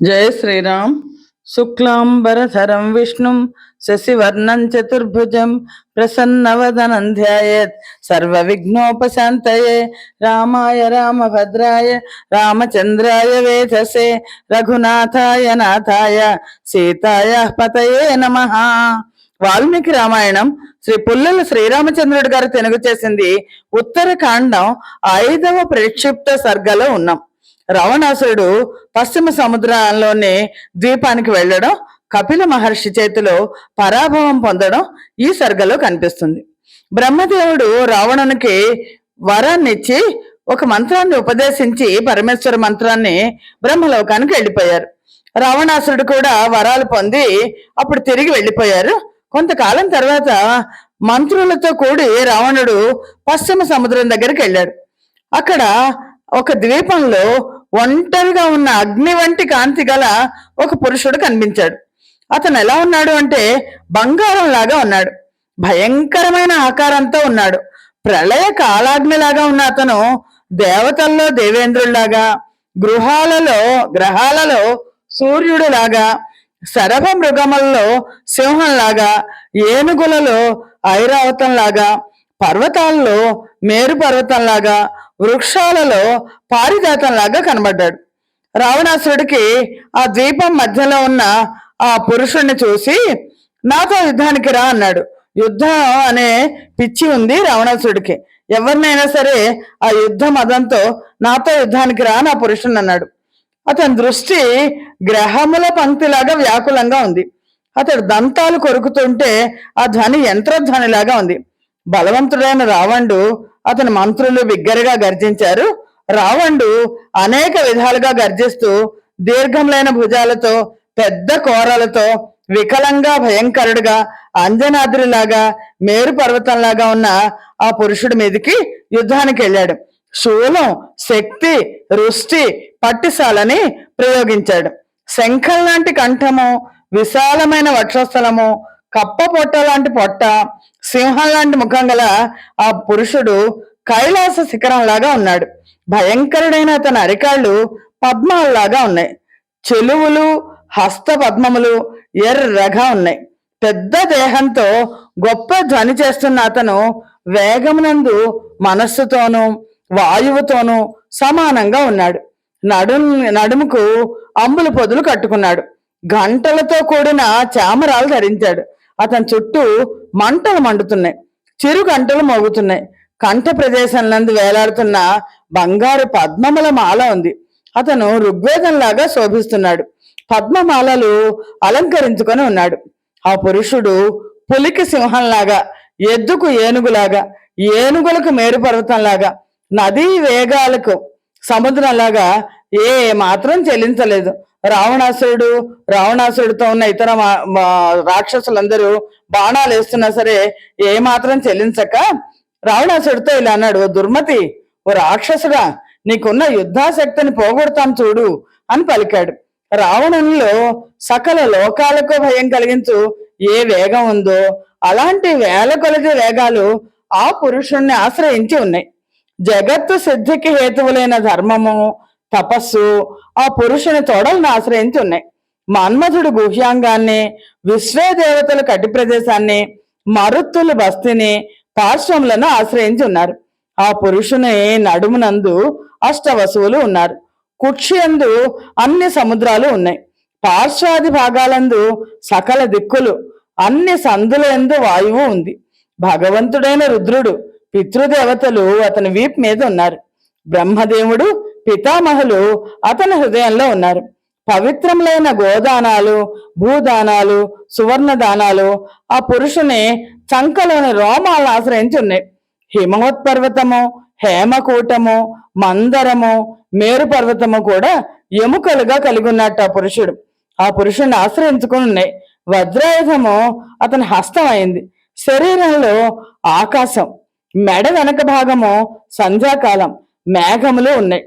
జయ శ్రీరామ్. శుక్లాంబరధరం విష్ణుం శశివర్ణం చతుర్భుజం ప్రసన్నవదనం ధ్యాయత్ సర్వ విఘ్నోపశాంతయే రామాయ రామభద్రాయ రామచంద్రాయ వేధసే రఘునాథాయ నాథాయ సీతాయ పతయే నమ. వాల్మీకి రామాయణం శ్రీ పుల్లల శ్రీరామచంద్రుడు గారు తెలుగు చేసింది ఉత్తరకాండం ఐదవ ప్రక్షిప్త సర్గలో ఉన్నాం. రావణాసురుడు పశ్చిమ సముద్రంలోని ద్వీపానికి వెళ్ళడం కపిల మహర్షి చేతిలో పరాభవం పొందడం ఈ సర్గలో కనిపిస్తుంది. బ్రహ్మదేవుడు రావణునికి వరాన్ని ఇచ్చి ఒక మంత్రాన్ని ఉపదేశించి పరమేశ్వర మంత్రాన్ని బ్రహ్మలోకానికి వెళ్ళిపోయారు. రావణాసురుడు కూడా వరాలు పొంది అప్పుడు తిరిగి వెళ్ళిపోయారు. కొంతకాలం తర్వాత మంత్రులతో కూడి రావణుడు పశ్చిమ సముద్రం దగ్గరికి వెళ్ళాడు. అక్కడ ఒక ద్వీపంలో ఒంటరిగా ఉన్న అగ్ని వంటి కాంతి గల ఒక పురుషుడు కనిపించాడు. అతను ఎలా ఉన్నాడు అంటే బంగారం లాగా ఉన్నాడు. భయంకరమైన ఆకారంతో ఉన్నాడు. ప్రళయ కాలాగ్నిలాగా ఉన్న అతను దేవతల్లో దేవేంద్రుల్లాగా గృహాలలో గ్రహాలలో సూర్యుడు లాగా శరభ మృగములలో సింహంలాగా ఏనుగులలో ఐరావతంలాగా పర్వతాల్లో మేరు పర్వతంలాగా వృక్షాలలో పారిజాతంలాగా కనబడ్డాడు. రావణాసురుడికి ఆ ద్వీపం మధ్యలో ఉన్న ఆ పురుషుణ్ణి చూసి నాతో యుద్ధానికి రా అన్నాడు. యుద్ధం అనే పిచ్చి ఉంది రావణాసురుడికి. ఎవరినైనా సరే ఆ యుద్ధ మదంతో నాతో యుద్ధానికి రా నా పురుషుని అన్నాడు. అతని దృష్టి గ్రహముల పంక్తిలాగా వ్యాకులంగా ఉంది. అతడు దంతాలు కొరుకుతుంటే ఆ ధ్వని యంత్రధ్వనిలాగా ఉంది. బలవంతుడైన రావణుడు అతని మంత్రులు బిగ్గరగా గర్జించారు. రావణుడు అనేక విధాలుగా గర్జిస్తూ దీర్ఘములైన భుజాలతో పెద్ద కోరలతో వికలంగా భయంకరుడుగా అంజనాద్రిలాగా మేరు పర్వతంలాగా ఉన్న ఆ పురుషుడి మీదకి యుద్ధానికి వెళ్ళాడు. శూలం శక్తి రుష్టి పట్టిశాలని ప్రయోగించాడు. శంఖం లాంటి కంఠము విశాలమైన వక్షస్థలము కప్ప పొట్ట లాంటి పొట్ట సింహం లాంటి ముఖం గల ఆ పురుషుడు కైలాస శిఖరం లాగా ఉన్నాడు. భయంకరుడైన అతని అరికాళ్ళు పద్మాల్లాగా ఉన్నాయి. చెలువులు హస్త పద్మములు ఎర్రగా ఉన్నాయి. పెద్ద దేహంతో గొప్ప ధ్వని చేస్తున్న అతను వేగమునందు మనస్సుతోనూ వాయువుతోనూ సమానంగా ఉన్నాడు. నడు నడుముకు అంబుల పొదులు కట్టుకున్నాడు. గంటలతో కూడిన చామరాలు ధరించాడు. అతని చుట్టూ మంటలు మండుతున్నాయి చిరు గంటలు మోగుతున్నాయి. కంఠ ప్రదేశంలందు వేలాడుతున్న బంగారు పద్మముల మాల ఉంది. అతను ఋగ్వేదంలాగా శోభిస్తున్నాడు. పద్మమాలలు అలంకరించుకొని ఉన్నాడు. ఆ పురుషుడు పులికి సింహంలాగా ఎద్దుకు ఏనుగులాగా ఏనుగులకు మేరు పర్వతంలాగా నదీ వేగాలకు సముద్రంలాగా ఏ మాత్రం చెల్లించలేదు. రావణాసురుడు రావణాసురుడితో ఉన్న ఇతర మా- రాక్షసులందరూ బాణాలు వేస్తున్నా సరే ఏ మాత్రం చెల్లించక రావణాసుడితో ఇలా అన్నాడు దుర్మతి ఓ రాక్షసుడా నీకున్న యుద్ధాశక్తిని పోగొడతాను చూడు అని పలికాడు. రావణునిలో సకల లోకాలకు భయం కలిగించు ఏ వేగం ఉందో అలాంటి వేల కొలది వేగాలు ఆ పురుషుణ్ణి ఆశ్రయించి ఉన్నాయి. జగత్తు సిద్ధికి హేతువులైన ధర్మము తపస్సు ఆ పురుషుని తోడలను ఆశ్రయించి ఉన్నాయి మన్మధుడు గుహ్యాంగాన్ని విశ్వే దేవతల కటి ప్రదేశాన్ని మరుత్తులు బస్తిని పార్శ్వములను ఆశ్రయించి ఉన్నారు ఆ పురుషుని నడుమునందు అష్టవసువులు ఉన్నారు. కుక్షియందు అన్ని సముద్రాలు ఉన్నాయి. పార్శ్వాది భాగాలందు సకల దిక్కులు అన్ని సందుల ఎందు వాయువు ఉంది. భగవంతుడైన రుద్రుడు పితృదేవతలు అతని వీప్ మీద ఉన్నారు. బ్రహ్మదేవుడు పితామహులు అతని హృదయంలో ఉన్నారు. పవిత్రములైన గోదానాలు భూదానాలు సువర్ణ దానాలు ఆ పురుషుని చంకలోని రోమాలను ఆశ్రయించి ఉన్నాయి హిమవత్పర్వతము హేమకూటము మందరము మేరు పర్వతము కూడా ఎముకలుగా కలిగి ఉన్నట్టు ఆ పురుషుడు. ఆ పురుషుడిని ఆశ్రయించుకుని ఉన్నాయి. వజ్రాయుధము అతని హస్తం అయింది శరీరంలో ఆకాశం మెడ వెనక భాగము సంధ్యాకాలం మేఘములు ఉన్నాయి.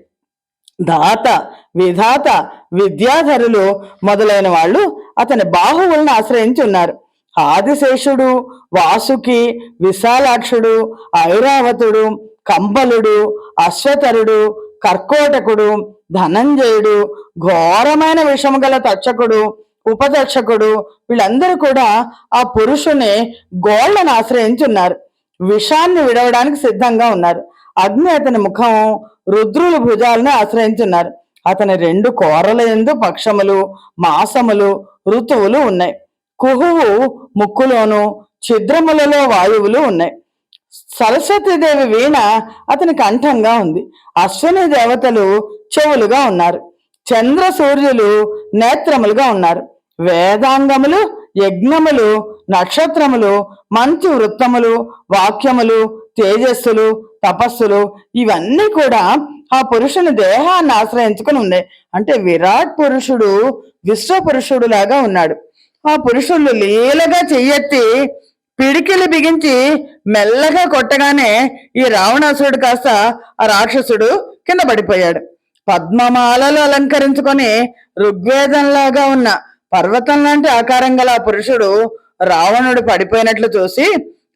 దాత విధాత విద్యాధరులు మొదలైన వాళ్ళు అతని బాహువులను ఆశ్రయించి ఉన్నారు ఆదిశేషుడు వాసుకి విశాలాక్షుడు ఐరావతుడు కంబలుడు అశ్వతరుడు కర్కోటకుడు ధనంజయుడు ఘోరమైన విషము గల తక్షకుడు ఉపతక్షకుడు వీళ్ళందరూ కూడా ఆ పురుషుని గోళ్ళను ఆశ్రయించున్నారు. విషాన్ని విడవడానికి సిద్ధంగా ఉన్నారు. అగ్ని అతని ముఖం రుద్రుల భుజాలను ఆశ్రయించున్నారు. అతని రెండు కోరల ఎందు పక్షములు మాసములు ఋతువులు ఉన్నాయి. కుహువు ముక్కులోను ఛిద్రములలో వాయువులు ఉన్నాయి. సరస్వతీదేవి వీణ అతని కంఠంగా ఉంది. అశ్విని దేవతలు చెవులుగా ఉన్నారు. చంద్ర సూర్యులు నేత్రములుగా ఉన్నారు. వేదాంగములు యజ్ఞములు నక్షత్రములు మంచు వృత్తములు వాక్యములు తేజస్సులు తపస్సులు ఇవన్నీ కూడా ఆ పురుషుని దేహాన్ని ఆశ్రయించుకుని ఉన్నాయి. అంటే విరాట్ పురుషుడు విశ్వ పురుషుడు లాగా ఉన్నాడు. ఆ పురుషులు లీలగా చెయ్యెత్తి పిడికిలు బిగించి మెల్లగా కొట్టగానే ఈ రావణాసురుడు కాస్త ఆ రాక్షసుడు కింద పడిపోయాడు. పద్మమాలలు అలంకరించుకొని ఋగ్వేదంలాగా ఉన్న పర్వతం లాంటి ఆకారం గల ఆ పురుషుడు రావణుడు పడిపోయినట్లు చూసి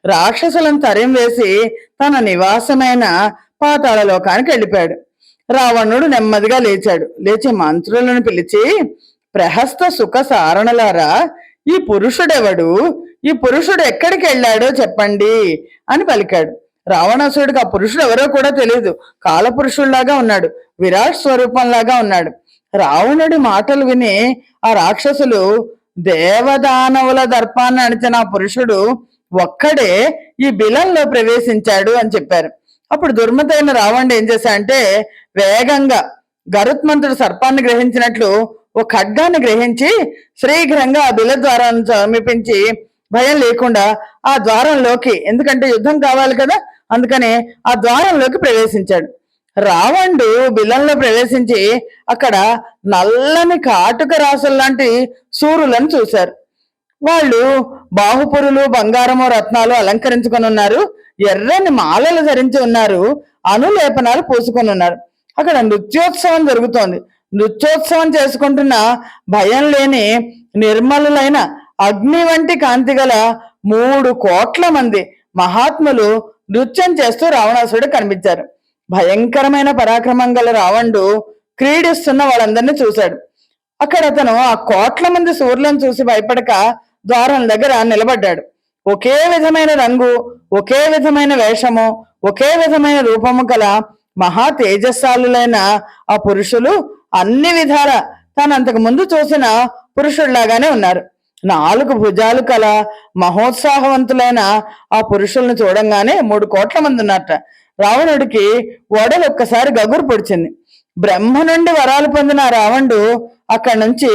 రాక్షసులను తరిం వేసి తన నివాసమైన పాతాళ లోకానికి వెళ్ళిపోయాడు. రావణుడు నెమ్మదిగా లేచాడు. లేచి మంత్రులను పిలిచి ప్రహస్త సుఖ సారణలారా ఈ పురుషుడెవడు? ఈ పురుషుడు ఎక్కడికి వెళ్ళాడో చెప్పండి అని పలికాడు. రావణాసురుడికి ఆ పురుషుడు ఎవరో కూడా తెలియదు కాలపురుషుల్లాగా ఉన్నాడు. విరాట్ స్వరూపంలాగా ఉన్నాడు. రావణుడి మాటలు విని ఆ రాక్షసులు దేవదానవుల దర్పాన్ని అణిచిన ఆ పురుషుడు ఒక్కడే ఈ బిలంలో ప్రవేశించాడు అని చెప్పారు. అప్పుడు దుర్మతైన రావణుడు ఏం చేశాడంటే వేగంగా గరుత్మంతుడు సర్పాన్ని గ్రహించినట్లు ఓ ఖడ్గాన్ని గ్రహించి శీఘ్రంగా ఆ బిల ద్వారాన్ని సమీపించి భయం లేకుండా ఆ ద్వారంలోకి ఎందుకంటే యుద్ధం కావాలి కదా అందుకని ఆ ద్వారంలోకి ప్రవేశించాడు. రావణుడు బిలంలో ప్రవేశించి అక్కడ నల్లని కాటుక రాసుల లాంటి సూరులను చూశారు. వాళ్ళు బాహుపురులు బంగారము రత్నాలు అలంకరించుకొని ఉన్నారు. ఎర్రని మాలలు ధరించి ఉన్నారు. అనులేపనాలు పూసుకొని ఉన్నారు. అక్కడ నృత్యోత్సవం జరుగుతోంది. నృత్యోత్సవం చేసుకుంటున్న భయం లేని నిర్మలులైన అగ్ని వంటి కాంతి గల మూడు కోట్ల మంది మహాత్ములు నృత్యం చేస్తూ రావణాసుడు కనిపించారు. భయంకరమైన పరాక్రమం గల రావణుడు క్రీడిస్తున్న వాళ్ళందరినీ చూశాడు. అక్కడ అతను ఆ కోట్ల మంది సూర్యులను చూసి భయపడక ద్వారం దగ్గర నిలబడ్డాడు. ఒకే విధమైన రంగు ఒకే విధమైన వేషము ఒకే విధమైన రూపము గల మహా తేజస్సాలులైన ఆ పురుషులు అన్ని విధాల తాను అంతకు ముందు చూసిన పురుషుల్లాగానే ఉన్నారు. నాలుగు భుజాలు కల మహోత్సాహవంతులైన ఆ పురుషులను చూడంగానే మూడు కోట్ల మంది ఉన్నట్ట రావణుడికి ఓడలు ఒక్కసారి గగురు పొడిచింది. బ్రహ్మ నుండి వరాలు పొందిన రావణుడు అక్కడి నుంచి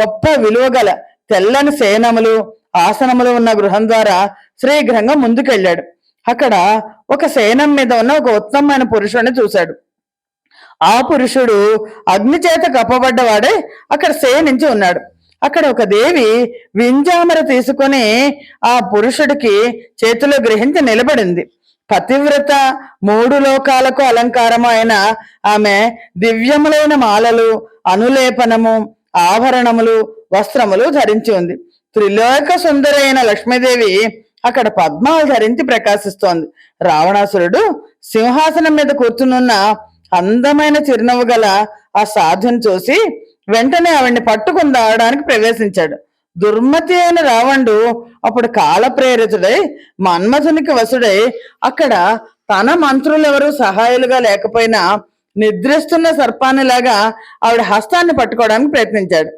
గొప్ప విలువ గల తెల్లని సేనములు ఆసనములు ఉన్న గృహం ద్వారా శ్రీగ్రహంగా ముందుకెళ్ళాడు. అక్కడ ఒక సేనం మీద ఉన్న ఒక ఉత్తమమైన పురుషుడిని చూశాడు. ఆ పురుషుడు అగ్ని చేత కప్పబడ్డవాడే అక్కడ శయనించి ఉన్నాడు. అక్కడ ఒక దేవి వింజామర తీసుకొని ఆ పురుషుడికి చేతిలో గ్రహించి నిలబడింది. పతివ్రత మూడు లోకాలకు అలంకారము అయిన ఆమె దివ్యములైన మాలలు అనులేపనము ఆభరణములు వస్త్రములు ధరించి ఉంది. త్రిలోక సుందరైన లక్ష్మీదేవి అక్కడ పద్మాలు ధరించి ప్రకాశిస్తోంది. రావణాసురుడు సింహాసనం మీద కూర్చునున్న అందమైన చిరునవ్వు గల ఆ సాధుని చూసి వెంటనే ఆవిడ్ని పట్టుకుని రావడానికి ప్రవేశించాడు. దుర్మతి అయిన రావణుడు అప్పుడు కాల ప్రేరితుడై మన్మథునికి వసుడై అక్కడ తన మంత్రులెవరూ సహాయులుగా లేకపోయినా నిద్రిస్తున్న సర్పానిలాగా ఆవిడ హస్తాన్ని పట్టుకోవడానికి ప్రయత్నించాడు.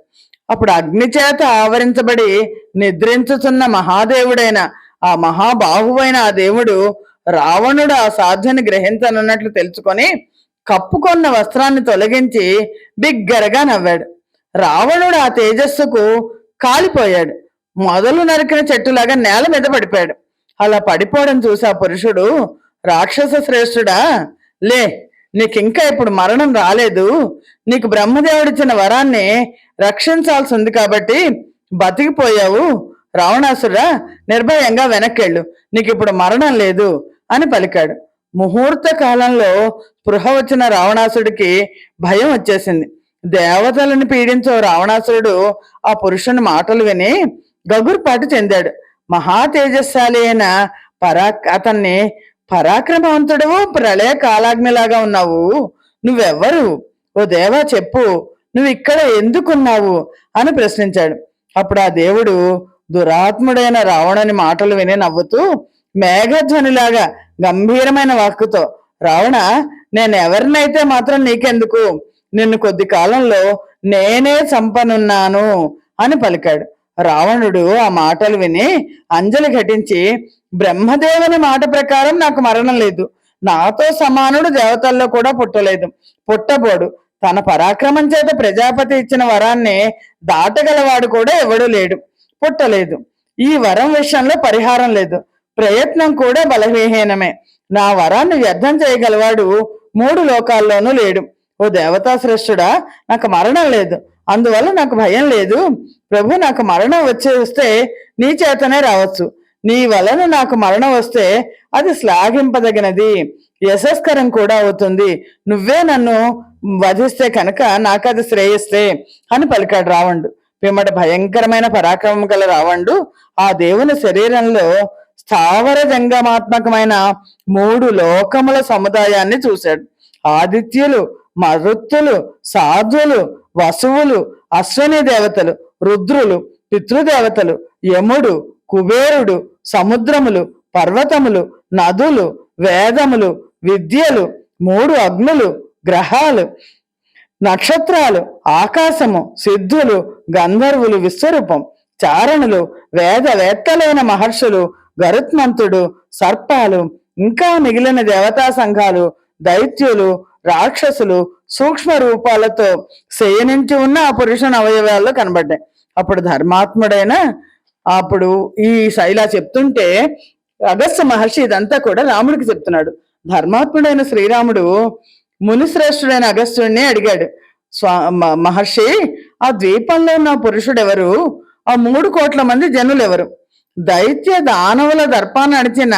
అప్పుడు అగ్ని చేత ఆవరించబడి నిద్రించుతున్న మహాదేవుడైన ఆ మహాబాహువైన ఆ దేవుడు రావణుడు ఆ సాధ్యాన్ని గ్రహించనున్నట్లు తెలుసుకొని కప్పుకొన్న వస్త్రాన్ని తొలగించి బిగ్గరగా నవ్వాడు. రావణుడు ఆ తేజస్సుకు కాలిపోయాడు. మొదలు నరికిన చెట్టులాగా నేల మీద పడిపోయాడు. అలా పడిపోవడం చూసి ఆ పురుషుడు రాక్షస శ్రేష్ఠుడా లే నీకింకా ఇప్పుడు మరణం రాలేదు. నీకు బ్రహ్మదేవుడిచ్చిన వరాన్ని రక్షించాల్సి ఉంది కాబట్టి బతికిపోయావు. రావణాసురా నిర్భయంగా వెనక్కెళ్ళు. నీకు ఇప్పుడు మరణం లేదు అని పలికాడు. ముహూర్త కాలంలో స్పృహ వచ్చిన రావణాసుడికి భయం వచ్చేసింది. దేవతలను పీడించే రావణాసురుడు ఆ పురుషుని మాటలు విని గగురుపాటు చెందాడు. మహా తేజస్శాలి అయిన పరా అతన్ని పరాక్రమవంతుడవు ప్రళయ కాలాగ్నిలాగా ఉన్నావు. నువ్వెవ్వరు ఓ దేవా చెప్పు. నువ్వు ఇక్కడ ఎందుకున్నావు? అని ప్రశ్నించాడు. అప్పుడు ఆ దేవుడు దురాత్ముడైన రావణుని మాటలు విని నవ్వుతూ మేఘధ్వనిలాగా గంభీరమైన వాక్కుతో రావణ నేను ఎవరినైతే మాత్రం నీకెందుకు? నిన్ను కొద్ది కాలంలో నేనే చంపనున్నాను అని పలికాడు. రావణుడు ఆ మాటలు విని అంజలి ఘటించి బ్రహ్మదేవుని మాట ప్రకారం నాకు మరణం లేదు. నాతో సమానుడు దేవతల్లో కూడా పుట్టలేదు. పుట్టబోడు. తన పరాక్రమం చేత ప్రజాపతి ఇచ్చిన వరాన్ని దాటగలవాడు కూడా ఎవడూ లేడు. పుట్టలేదు. ఈ వరం విషయంలో పరిహారం లేదు. ప్రయత్నం కూడా బలహీనమే. నా వరాన్ని వ్యర్థం చేయగలవాడు మూడు లోకాల్లోనూ లేడు. ఓ దేవతా శ్రేష్ఠుడా నాకు మరణం లేదు. అందువల్ల నాకు భయం లేదు. ప్రభు నాకు మరణం వచ్చేస్తే నీ చేతనే రావచ్చు. నీ వలన నాకు మరణం వస్తే అది శ్లాఘింపదగినది. యశస్కరం కూడా అవుతుంది. నువ్వే నన్ను వధిస్తే కనుక నాకు అది శ్రేయస్తే అని పలికాడు రావణుడు. పిమ్మట భయంకరమైన పరాక్రమం గల రావణుడు ఆ దేవుని శరీరంలో స్థావర జంగమాత్మకమైన మూడు లోకముల సముదాయాన్ని చూశాడు. ఆదిత్యులు మరుత్తులు సాధులు వసువులు అశ్వని దేవతలు రుద్రులు పితృదేవతలు యముడు కుబేరుడు సముద్రములు పర్వతములు నదులు వేదములు విద్యలు మూడు అగ్నులు గ్రహాలు నక్షత్రాలు ఆకాశము సిద్ధులు గంధర్వులు విశ్వరూపం చారణులు వేదవేత్తలైన మహర్షులు గరుత్మంతుడు సర్పాలు ఇంకా మిగిలిన దేవతా సంఘాలు దైత్యులు రాక్షసులు సూక్ష్మ రూపాలతో శయనించి ఉన్న ఆ పురుషుని అవయవాల్లో కనబడ్డాయి. అప్పుడు ధర్మాత్ముడైన అప్పుడు ఈ శైలా చెప్తుంటే అగస్త్య మహర్షి ఇదంతా కూడా రాముడికి చెప్తున్నాడు. ధర్మాత్ముడైన శ్రీరాముడు మునిశ్రేష్ఠుడైన అగస్త్యుడిని అడిగాడు. స్వా మ- మహర్షి ఆ ద్వీపంలో ఉన్న పురుషుడు ఎవరు ఆ మూడు కోట్ల మంది జనులు ఎవరు దైత్య దానవుల దర్పాన్ని అడిచిన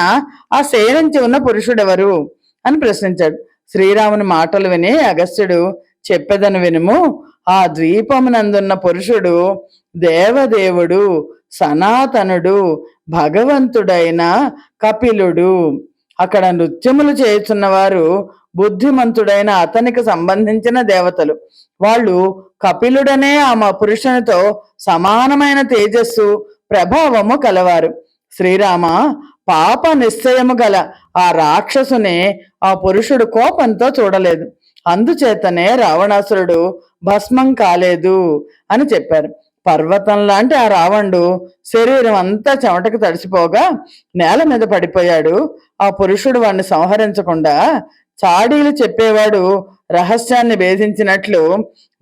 ఆ సేరించి ఉన్న పురుషుడెవరు? అని ప్రశ్నించాడు. శ్రీరాముని మాటలు విని అగస్త్యుడు చెప్పేదని వినుము. ఆ ద్వీపమునందున్న పురుషుడు దేవదేవుడు సనాతనుడు భగవంతుడైన కపిలుడు. అక్కడ నృత్యములు చేస్తున్నవారు బుద్ధిమంతుడైన అతనికి సంబంధించిన దేవతలు. వాళ్ళు కపిలుడనే ఆ పురుషునితో సమానమైన తేజస్సు ప్రభావము కలవారు. శ్రీరామ పాప నిశ్చయము గల ఆ రాక్షసుని ఆ పురుషుడు కోపంతో చూడలేదు. అందుచేతనే రావణాసురుడు భస్మం కాలేదు అని చెప్పారు. పర్వతం లాంటి ఆ రావణుడు శరీరం అంతా చెమటకు తడిసిపోగా నేల మీద పడిపోయాడు. ఆ పురుషుడు వాణ్ణి సంహరించకుండా చాడీలు చెప్పేవాడు రహస్యాన్ని భేదించినట్లు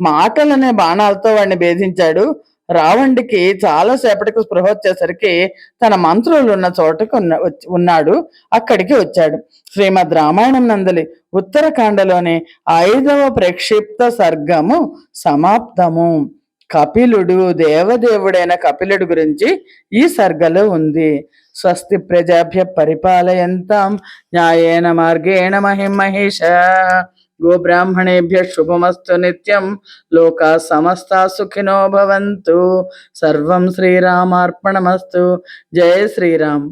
మాటలనే బాణాలతో వాడిని భేదించాడు. రావణుడికి చాలా సేపటికి స్పృహ వచ్చేసరికి తన మంత్రులు ఉన్న చోటకు ఉన్న ఉన్నాడు అక్కడికి వచ్చాడు. శ్రీమద్ రామాయణం నందలి ఉత్తరకాండలోని ఐదవ ప్రక్షిప్త సర్గము సమాప్తము. కపిలుడు దేవదేవుడైన కపిలుడు గురించి ఈ సర్గలో ఉంది. స్వస్తి ప్రజాభ్య పరిపాలయంతం. న్యాయేన మార్గేణ మహిమహేష గోబ్రాహ్మణేభ్య శుభమస్తు నిత్యం లోకా సమస్తా సుఖినో భవంతు సర్వం శ్రీరామార్పణమస్తు జయ శ్రీరామ్